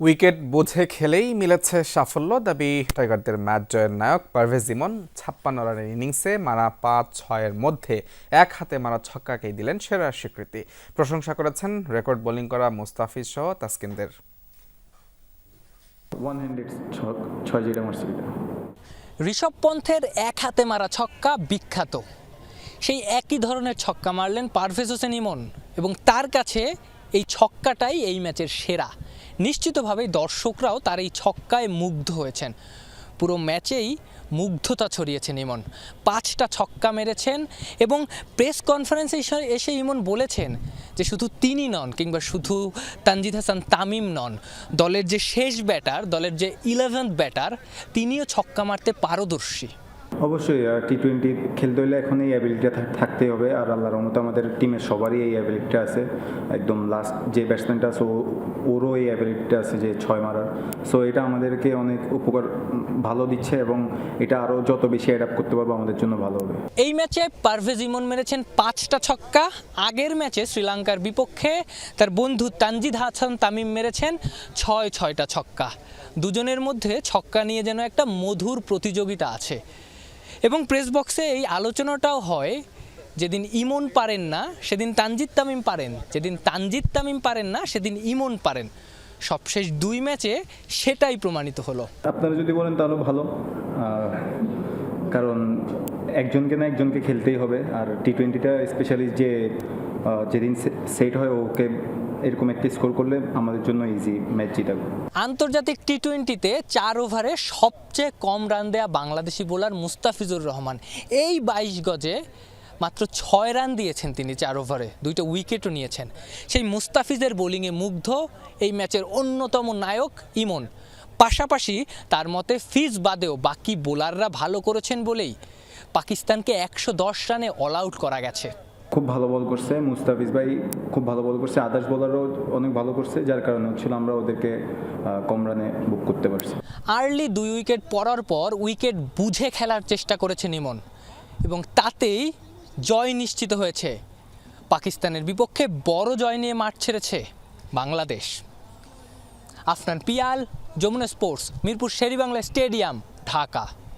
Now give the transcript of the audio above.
Wicket বুঝে খেলেই মিলেছে সাফল্য দাবি টাইগারদের ম্যাচ জয়ের নায়ক পারভেজ ইমন। ছাপ্পান্ন রানের ইনিংসে মারা পাঁচ ছয়ের মধ্যে এক হাতে মারা ছক্কাকেই দিলেন সেরা স্বীকৃতি। প্রশংসা করেছেন রেকর্ড বোলিং করা মুস্তাফিজ সহ তাসকিনদের। ওয়ান হ্যান্ডেড ছয় যেটা মারছে ঋষভ পন্থের এক হাতে মারা ছক্কা বিখ্যাত। সেই একই ধরনের ছক্কা মারলেন পারভেজ হোসেন ইমন এবং তার কাছে এই ছক্কাটাই এই ম্যাচের সেরা। নিশ্চিতভাবেই দর্শকরাও তার এই ছক্কায় মুগ্ধ হয়েছেন। পুরো ম্যাচেই মুগ্ধতা ছড়িয়েছেন ইমন। পাঁচটা ছক্কা মেরেছেন এবং প্রেস কনফারেন্সে এসে- ইমন বলেছেন যে শুধু তিনি নন, কিংবা শুধু তানজিদ হাসান তামিম নন, দলের যে শেষ ব্যাটার, দলের যে ইলেভেন্থ ব্যাটার, তিনিও ছক্কা মারতে পারদর্শী। অবশ্যই টি টোয়েন্টি খেলতে হলে এখন এই অ্যাবিলিটিটা থাকতেই হবে, আর আল্লাহর রহমতে আমাদের টিমের সবারই এই অ্যাবিলিটিটা আছে। একদম লাস্ট যে ব্যাটসম্যানটা আছে ওরও এই অ্যাবিলিটিটা আছে যে ছয় মারার। সো এটা আমাদেরকে অনেক উপকার, ভালো দিচ্ছে এবং এটা আরও যত বেশি অ্যাডাপ্ট করতে পারব, আমাদের জন্য ভালো হবে। এই ম্যাচে পারভেজ ইমন মেরেছেন পাঁচটা ছক্কা। আগের ম্যাচে শ্রীলঙ্কার বিপক্ষে তার বন্ধু তানজিদ হাসান তামিম মেরেছেন ছয়, ছয়টা ছক্কা। দুজনের মধ্যে ছক্কা নিয়ে যেন একটা মধুর প্রতিযোগিতা আছে। এবং প্রেস বক্সে এই আলোচনাটাও হয়, যেদিন ইমন পারেন না, সেদিন তানজিদ তামিম পারেন। যেদিন তানজিদ তামিম পারেন না, সেদিন ইমন পারেন। সবশেষ দুই ম্যাচে সেটাই প্রমাণিত হলো। আপনারা যদি বলেন তাহলে ভালো। কারণ একজনকে না একজনকে খেলতেই হবে। আর টি টোয়েন্টিটা স্পেশালি যে যেদিন সেট হয়, ওকে এরকম একটা স্কোর করলে আমাদের জন্য ইজি ম্যাচ জিতাবে আন্তর্জাতিক টি টোয়েন্টিতে চার ওভারে সবচেয়ে কম রান দেয়া বাংলাদেশি বোলার মুস্তাফিজুর রহমান। এই বাইশ গজে মাত্র ছয় রান দিয়েছেন তিনি চার ওভারে দুইটা উইকেটও নিয়েছেন। সেই মুস্তাফিজের বোলিংয়ে মুগ্ধ এই ম্যাচের অন্যতম নায়ক ইমন। পাশাপাশি তার মতে ফিজ বাদেও বাকি বোলাররা ভালো করেছেন বলেই পাকিস্তানকে একশো দশ রানে অল আউট করা গেছে। খুব ভালো বল করছে, মুস্তাফিজ ভাই খুব ভালো বল করছে, আদার্স বোলারও অনেক ভালো করছে, যার কারণে হচ্ছিল আমরা ওদেরকে কম রানে বুক করতে পারছি। আর্লি দুই উইকেট পড়ার পর উইকেট বুঝে খেলার চেষ্টা করেছে নিমন এবং তাতেই জয় নিশ্চিত হয়েছে। পাকিস্তানের বিপক্ষে বড় জয় নিয়ে মাঠ ছেড়েছে Bangladesh. Afnan Piyal, Jamuna sports, Mirpur Sher e Bangla stadium, Dhaka.